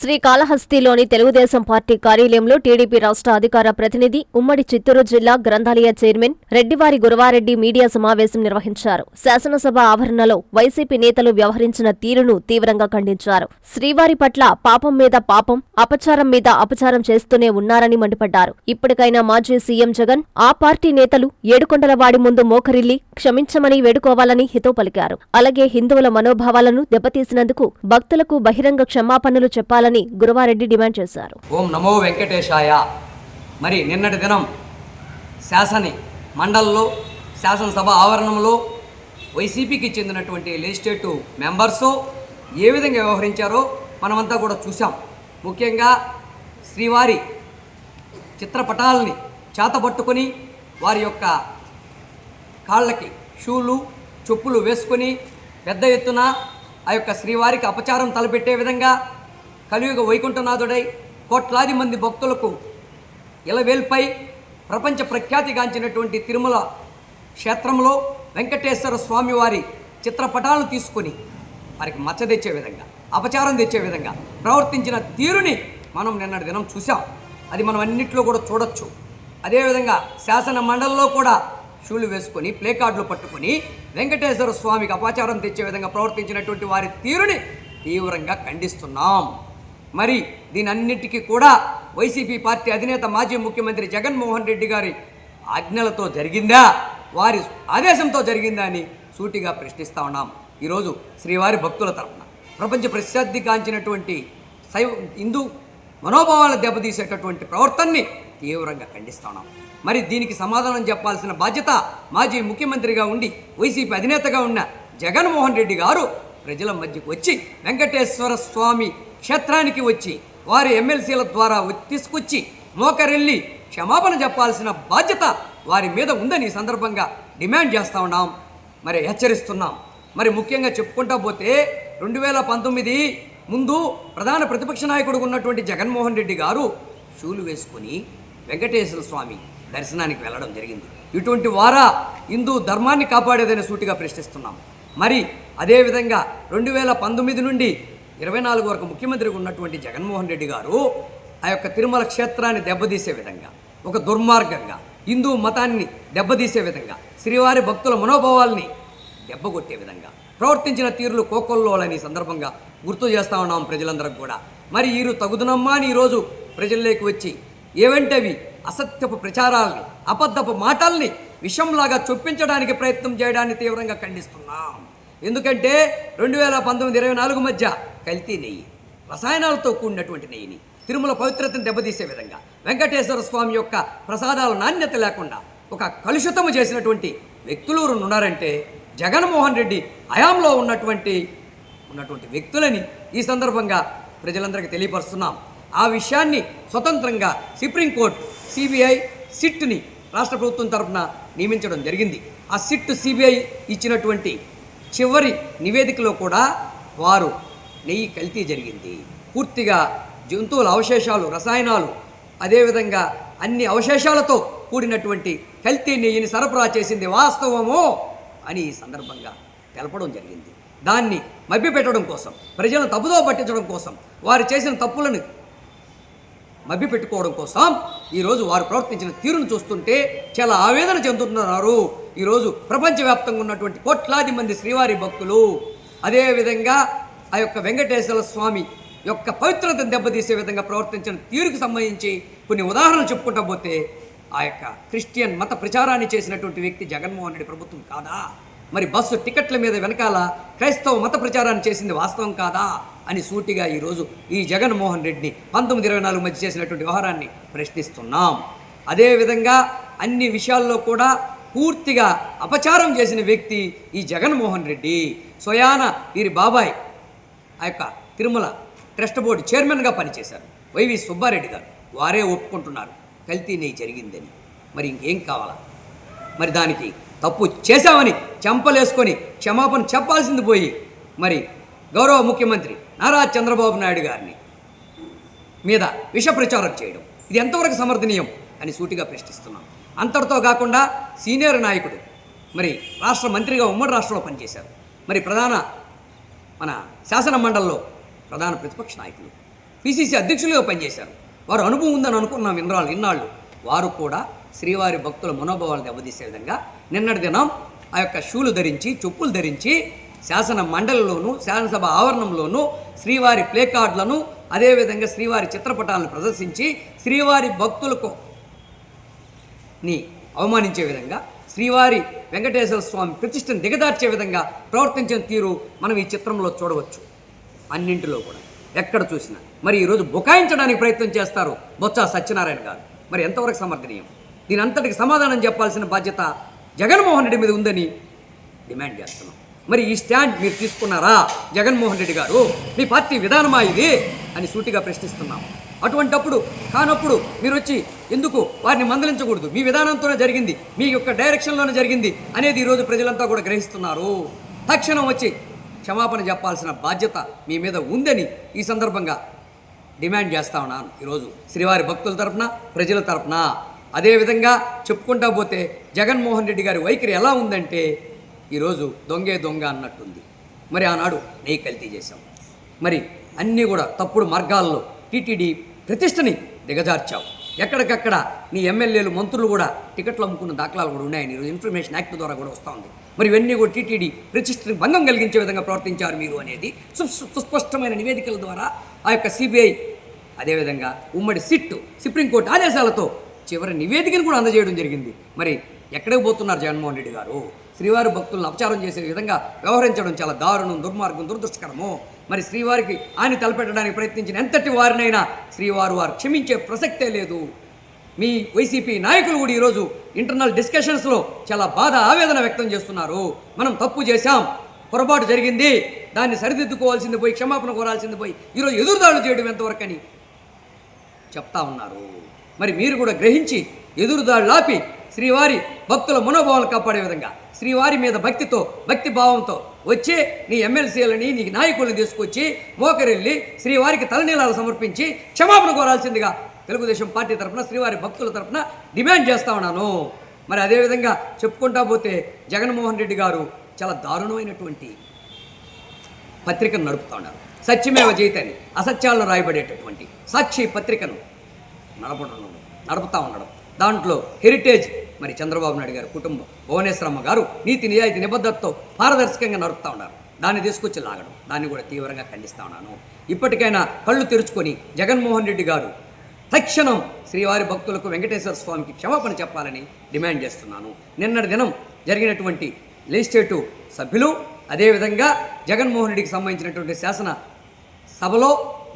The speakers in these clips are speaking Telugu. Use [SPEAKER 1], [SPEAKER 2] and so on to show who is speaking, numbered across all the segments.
[SPEAKER 1] శ్రీకాళహస్తిలోని తెలుగుదేశం పార్టీ కార్యాలయంలో టీడీపీ రాష్ట్ర అధికార ప్రతినిధి ఉమ్మడి చిత్తూరు జిల్లా గ్రంథాలయ చైర్మన్ రెడ్డివారి గురవారెడ్డి మీడియా సమావేశం నిర్వహించారు. శాసనసభ ఆవరణలో వైసీపీ నేతలు వ్యవహరించిన తీరును తీవ్రంగా ఖండించారు. శ్రీవారి పట్ల పాపం మీద పాపం అపచారం మీద అపచారం చేస్తూనే ఉన్నారని మండిపడ్డారు. ఇప్పటికైనా మాజీ సీఎం జగన్ ఆ పార్టీ నేతలు ఏడుకొండలవాడి ముందు మోకరిల్లి క్షమించమని వేడుకోవాలని హితో పలికారు. అలాగే హిందువుల మనోభావాలను దెబ్బతీసినందుకు భక్తులకు బహిరంగ క్షమాపణలు చెప్పాలని గురవారెడ్డి డిమాండ్ చేశారు.
[SPEAKER 2] ఓం నమో వెంకటేశాయ. మరి నిన్నటి దినం శాసని మండలిలో శాసనసభ ఆవరణంలో వైసీపీకి చెందినటువంటి లెజిస్లేటివ్ మెంబర్సు ఏ విధంగా వ్యవహరించారో మనమంతా కూడా చూసాం ముఖ్యంగా శ్రీవారి చిత్రపటాలని చేతబట్టుకొని వారి యొక్క కాళ్ళకి షూలు చెప్పులు వేసుకొని పెద్ద ఎత్తున ఆ యొక్క శ్రీవారికి అపచారం తలపెట్టే విధంగా కలియుగ వైకుంఠనాథుడై కోట్లాది మంది భక్తులకు ఇలవేల్పై ప్రపంచ ప్రఖ్యాతిగాంచినటువంటి తిరుమల క్షేత్రంలో వెంకటేశ్వర స్వామి వారి చిత్రపటాలను తీసుకొని వారికి మచ్చ తెచ్చే విధంగా అపచారం తెచ్చే విధంగా ప్రవర్తించిన తీరుని మనం నిన్నటి దినం చూసాం అది మనం అన్నింటిలో కూడా చూడొచ్చు. అదేవిధంగా శాసన మండలిలో కూడా షూలు వేసుకొని ప్లే కార్డులు పట్టుకొని వెంకటేశ్వర స్వామికి అపచారం తెచ్చే విధంగా ప్రవర్తించినటువంటి వారి తీరుని తీవ్రంగా ఖండిస్తున్నాం. మరి దీనన్నిటికీ కూడా వైసీపీ పార్టీ అధినేత మాజీ ముఖ్యమంత్రి జగన్మోహన్ రెడ్డి గారి ఆజ్ఞలతో జరిగిందా? వారి ఆదేశంతో జరిగిందా అని సూటిగా ప్రశ్నిస్తూ ఉన్నాం. ఈరోజు శ్రీవారి భక్తుల తరఫున ప్రపంచ ప్రసిద్ధి కాంచినటువంటి శైవ హిందూ మనోభావాలను దెబ్బతీసేటటువంటి ప్రవర్తనని తీవ్రంగా ఖండిస్తున్నాం మరి దీనికి సమాధానం చెప్పాల్సిన బాధ్యత మాజీ ముఖ్యమంత్రిగా ఉండి వైసీపీ అధినేతగా ఉన్న జగన్మోహన్ రెడ్డి గారు ప్రజల మధ్యకు వచ్చి వెంకటేశ్వర స్వామి క్షేత్రానికి వచ్చి వారి ఎమ్మెల్సీల ద్వారా తీసుకొచ్చి మోకరెల్లి క్షమాపణ చెప్పాల్సిన బాధ్యత వారి మీద ఉందని ఈ సందర్భంగా డిమాండ్ చేస్తూ ఉన్నాం. మరి హెచ్చరిస్తున్నాం. మరి ముఖ్యంగా చెప్పుకుంటా పోతే రెండు వేల పంతొమ్మిది ముందు ప్రధాన ప్రతిపక్ష నాయకుడు ఉన్నటువంటి జగన్మోహన్ రెడ్డి గారు షూలు వేసుకొని వెంకటేశ్వర స్వామి దర్శనానికి వెళ్ళడం జరిగింది. ఇటువంటి వారా హిందూ ధర్మాన్ని కాపాడేదని సూటిగా ప్రశ్నిస్తున్నాం. మరి అదేవిధంగా రెండు వేల పంతొమ్మిది నుండి ఇరవై నాలుగు వరకు ముఖ్యమంత్రిగా ఉన్నటువంటి జగన్మోహన్ రెడ్డి గారు ఆ యొక్క తిరుమల క్షేత్రాన్ని దెబ్బతీసే విధంగా ఒక దుర్మార్గంగా హిందూ మతాన్ని దెబ్బతీసే విధంగా శ్రీవారి భక్తుల మనోభావాల్ని దెబ్బగొట్టే విధంగా ప్రవర్తించిన తీరులు కోకొల్లోలని సందర్భంగా గుర్తు చేస్తా ఉన్నాం ప్రజలందరికి కూడా. మరి ఈరు తగుదునమ్మా అని ఈరోజు ప్రజల్లోకి వచ్చి ఏవంటవి అసత్యపు ప్రచారాల్ని అబద్ధపు మాటల్ని విషంలాగా చొప్పించడానికి ప్రయత్నం చేయడాన్ని తీవ్రంగా ఖండిస్తున్నాం. ఎందుకంటే రెండు వేల పంతొమ్మిది ఇరవై నాలుగు మధ్య కల్తీ నెయ్యి రసాయనాలతో కూడినటువంటి నెయ్యిని తిరుమల పవిత్రతను దెబ్బతీసే విధంగా వెంకటేశ్వర స్వామి యొక్క ప్రసాదాల నాణ్యత లేకుండా ఒక కలుషితము చేసినటువంటి వ్యక్తులు ఉన్నారంటే జగన్మోహన్ రెడ్డి హయాంలో ఉన్నటువంటి ఉన్నటువంటి వ్యక్తులని ఈ సందర్భంగా ప్రజలందరికీ తెలియపరుస్తున్నాం. ఆ విషయాన్ని స్వతంత్రంగా సుప్రీంకోర్టు సిబిఐ సిట్ని రాష్ట్ర ప్రభుత్వం తరఫున నియమించడం జరిగింది. ఆ సిట్ సిబిఐ ఇచ్చినటువంటి చివరి నివేదికలో కూడా వారు నెయ్యి కల్తీ జరిగింది. పూర్తిగా జంతువుల అవశేషాలు రసాయనాలు అదేవిధంగా అన్ని అవశేషాలతో కూడినటువంటి కల్తీ నెయ్యిని సరఫరా చేసింది వాస్తవమో అని ఈ సందర్భంగా తెలపడం జరిగింది. దాన్ని మభ్యపెట్టడం కోసం ప్రజలను తప్పుదో పట్టించడం కోసం వారు చేసిన తప్పులను మభ్యపెట్టుకోవడం కోసం ఈరోజు వారు ప్రవర్తించిన తీరును చూస్తుంటే చాలా ఆవేదన చెందుతున్నారు. ఈరోజు ప్రపంచవ్యాప్తంగా ఉన్నటువంటి కోట్లాది మంది శ్రీవారి భక్తులు అదేవిధంగా ఆ యొక్క వెంకటేశ్వర స్వామి యొక్క పవిత్రతను దెబ్బతీసే విధంగా ప్రవర్తించిన తీరుకు సంబంధించి కొన్ని ఉదాహరణలు చెప్పుకుంటా పోతే ఆ యొక్క క్రిస్టియన్ మత ప్రచారాన్ని చేసినటువంటి వ్యక్తి జగన్మోహన్ రెడ్డి ప్రభుత్వం కాదా? మరి బస్సు టికెట్ల మీద వెనకాల క్రైస్తవ మత ప్రచారాన్ని చేసింది వాస్తవం కాదా? అని సూటిగా ఈరోజు ఈ జగన్మోహన్ రెడ్డిని పంతొమ్మిది ఇరవై నాలుగు మధ్య చేసినటువంటి వ్యవహారాన్ని ప్రశ్నిస్తున్నాం. అదేవిధంగా అన్ని విషయాల్లో కూడా పూర్తిగా అపచారం చేసిన వ్యక్తి ఈ జగన్మోహన్ రెడ్డి. స్వయాన వీరి బాబాయ్ ఆ యొక్క తిరుమల ట్రస్ట్ బోర్డు చైర్మన్గా పనిచేశారు. వైవి సుబ్బారెడ్డి గారు. వారే ఒప్పుకుంటున్నారు. కల్తీ నెయ్యి జరిగిందని. మరి ఇంకేం కావాలా? మరి దానికి తప్పు చేశామని చెంపలేసుకొని క్షమాపణ చెప్పాల్సింది పోయి మరి గౌరవ ముఖ్యమంత్రి నారా చంద్రబాబు నాయుడు గారిని మీద విష ప్రచారం చేయడం. ఇది ఎంతవరకు సమర్థనీయం అని సూటిగా ప్రశ్నిస్తున్నాం. అంతటితో కాకుండా సీనియర్ నాయకుడు మరి రాష్ట్ర మంత్రిగా ఉమ్మడి రాష్ట్రంలో పనిచేశారు. మరి ప్రధాన మన శాసన మండలిలో ప్రధాన ప్రతిపక్ష నాయకులు. పిసిసి అధ్యక్షులుగా పనిచేశారు. వారు అనుభవం ఉందని అనుకున్నాం ఇన్నాళ్ళు ఇన్నాళ్ళు. వారు కూడా శ్రీవారి భక్తుల మనోభావాలను దెబ్బతీసే విధంగా నిన్నటి దినం ఆ యొక్క షూలు ధరించి చెప్పులు ధరించి శాసన మండలిలోను శాసనసభ ఆవరణంలోనూ శ్రీవారి ప్లే కార్డులను అదేవిధంగా శ్రీవారి చిత్రపటాలను ప్రదర్శించి శ్రీవారి భక్తులకు ని అవమానించే విధంగా శ్రీవారి వెంకటేశ్వర స్వామి ప్రతిష్టను దిగదార్చే విధంగా ప్రవర్తించిన తీరు మనం ఈ చిత్రంలో చూడవచ్చు. అన్నింటిలో కూడా. ఎక్కడ చూసినా. మరి ఈరోజు బుకాయించడానికి ప్రయత్నం చేస్తారు బొత్స సత్యనారాయణ గారు. మరి ఎంతవరకు సమర్థనీయం? దీని అంతటికి సమాధానం చెప్పాల్సిన బాధ్యత జగన్మోహన్ రెడ్డి మీద ఉందని డిమాండ్ చేస్తున్నాం. మరి ఈ స్టాండ్ మీరు తీసుకున్నారా జగన్మోహన్ రెడ్డి గారు? మీ పార్టీ విధానమా ఇది? అని సూటిగా ప్రశ్నిస్తున్నాం. అటువంటప్పుడు కానప్పుడు మీరు వచ్చి ఎందుకు వారిని మందలించకూడదు? మీ విధానంతోనే జరిగింది. మీ యొక్క డైరెక్షన్లోనే జరిగింది అనేది ఈరోజు ప్రజలంతా కూడా గ్రహిస్తున్నారు. తక్షణం వచ్చి క్షమాపణ చెప్పాల్సిన బాధ్యత మీ మీద ఉందని ఈ సందర్భంగా డిమాండ్ చేస్తా ఉన్నాను ఈరోజు. శ్రీవారి భక్తుల తరపున ప్రజల తరపున. అదేవిధంగా చెప్పుకుంటా పోతే జగన్మోహన్ రెడ్డి గారి వైఖరి ఎలా ఉందంటే ఈరోజు దొంగే దొంగ అన్నట్టుంది. మరి ఆనాడు నెయ్యి కల్తీ చేశాం. మరి అన్నీ కూడా తప్పుడు మార్గాల్లో టీటీడీ ప్రతిష్టని దిగజార్చావు. ఎక్కడికక్కడ నీ ఎమ్మెల్యేలు మంత్రులు కూడా టికెట్లు అమ్ముకున్న దాఖలాలు కూడా ఉన్నాయని ఇన్ఫర్మేషన్ యాక్ట్ ద్వారా కూడా వస్తూ ఉంది. మరి ఇవన్నీ కూడా టీటీడీ ప్రతిష్టని భంగం కలిగించే విధంగా ప్రవర్తించారు మీరు అనేది సు- సుస్పష్టమైన నివేదికల ద్వారా ఆ యొక్క సిబిఐ అదేవిధంగా ఉమ్మడి సిట్ సుప్రీంకోర్టు ఆదేశాలతో చివరి నివేదికను కూడా అందజేయడం జరిగింది. మరి ఎక్కడికి పోతున్నారు జగన్మోహన్ రెడ్డి గారు? శ్రీవారి భక్తులను అపచారం చేసే విధంగా వ్యవహరించడం చాలా దారుణం దుర్మార్గం దురదృష్టకరము. మరి శ్రీవారికి ఆని తలపెట్టడానికి ప్రయత్నించిన ఎంతటి వారినైనా శ్రీవారు వారు క్షమించే ప్రసక్తే లేదు. మీ వైసీపీ నాయకులు కూడా ఈరోజు ఇంటర్నల్ డిస్కషన్స్లో చాలా బాధ ఆవేదన వ్యక్తం చేస్తున్నారు. మనం తప్పు చేశాం పొరపాటు జరిగింది దాన్ని సరిదిద్దుకోవాల్సింది పోయి క్షమాపణ కోరాల్సింది పోయి ఈరోజు ఎదురుదాడులు చేయడం ఎంతవరకు అని చెప్తా ఉన్నారు. మరి మీరు కూడా గ్రహించి ఎదురుదాడులు ఆపి శ్రీవారి భక్తుల మనోభావాలు కాపాడే విధంగా శ్రీవారి మీద భక్తితో భక్తి భావంతో వచ్చే నీ ఎమ్మెల్సీలని నీ నాయకులను తీసుకొచ్చి మోకరెళ్ళి శ్రీవారికి తలనీలాలు సమర్పించి క్షమాపణ కోరాల్సిందిగా తెలుగుదేశం పార్టీ తరఫున శ్రీవారి భక్తుల తరఫున డిమాండ్ చేస్తా ఉన్నాను. మరి అదేవిధంగా చెప్పుకుంటా పోతే జగన్మోహన్ రెడ్డి గారు చాలా దారుణమైనటువంటి పత్రికను నడుపుతా ఉన్నారు. సత్యమేవ జయితని అసత్యాలను రాయబడేటటువంటి సాక్షి పత్రికను నడపడం నడుపుతా ఉండడం. దాంట్లో హెరిటేజ్ మరి చంద్రబాబు నాయుడు గారి కుటుంబం. భువనేశ్వరమ్మ గారు నీతి నిజాయితీ నిబద్ధతతో పారదర్శకంగా నడుపుతూ ఉన్నారు. దాన్ని తీసుకొచ్చి లాగడం దాన్ని కూడా తీవ్రంగా ఖండిస్తా ఉన్నాను. ఇప్పటికైనా కళ్ళు తెరుచుకొని జగన్మోహన్ రెడ్డి గారు తక్షణం శ్రీవారి భక్తులకు వెంకటేశ్వర స్వామికి క్షమాపణ చెప్పాలని డిమాండ్ చేస్తున్నాను. నిన్నటి దినం జరిగినటువంటి లెజిస్లేటివ్ సభ్యులు అదేవిధంగా జగన్మోహన్ రెడ్డికి సంబంధించినటువంటి శాసన సభలో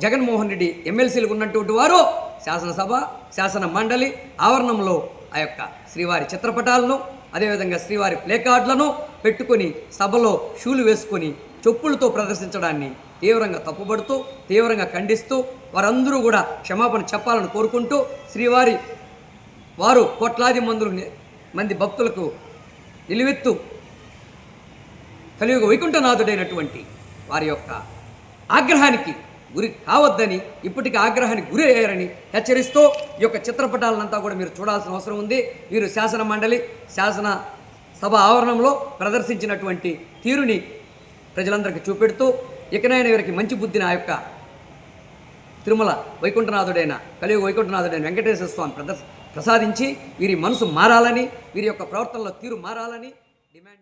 [SPEAKER 2] జగన్మోహన్ రెడ్డి ఎమ్మెల్సీలకు ఉన్నటువంటి వారు శాసనసభ శాసన మండలి ఆవరణంలో ఆ యొక్క శ్రీవారి చిత్రపటాలను అదేవిధంగా శ్రీవారి ప్లేకార్డులను పెట్టుకొని సభలో షూలు వేసుకొని చెప్పులతో ప్రదర్శించడాన్ని తీవ్రంగా తప్పుపడుతూ తీవ్రంగా ఖండిస్తూ వారందరూ కూడా క్షమాపణ చెప్పాలని కోరుకుంటూ శ్రీవారి వారు కోట్లాది మందులు మంది భక్తులకు నిలువెత్తు కలియుగ వైకుంఠనాథుడైనటువంటి వారి యొక్క ఆగ్రహానికి గురి కావద్దని ఇప్పటికీ ఆగ్రహానికి గురి అయ్యారని హెచ్చరిస్తూ ఈ యొక్క చిత్రపటాలనంతా కూడా మీరు చూడాల్సిన అవసరం ఉంది. మీరు శాసన మండలి శాసన సభ ఆవరణంలో ప్రదర్శించినటువంటి తీరుని ప్రజలందరికీ చూపెడుతూ ఇకనైనా వీరికి మంచి బుద్ధిని ఆ యొక్క తిరుమల వైకుంఠనాథుడైన కలియుగ వైకుంఠనాథుడైన వెంకటేశ్వర స్వామి ప్రదర్శ ప్రసాదించి వీరి మనసు మారాలని వీరి యొక్క ప్రవర్తనలో తీరు మారాలని డిమాండ్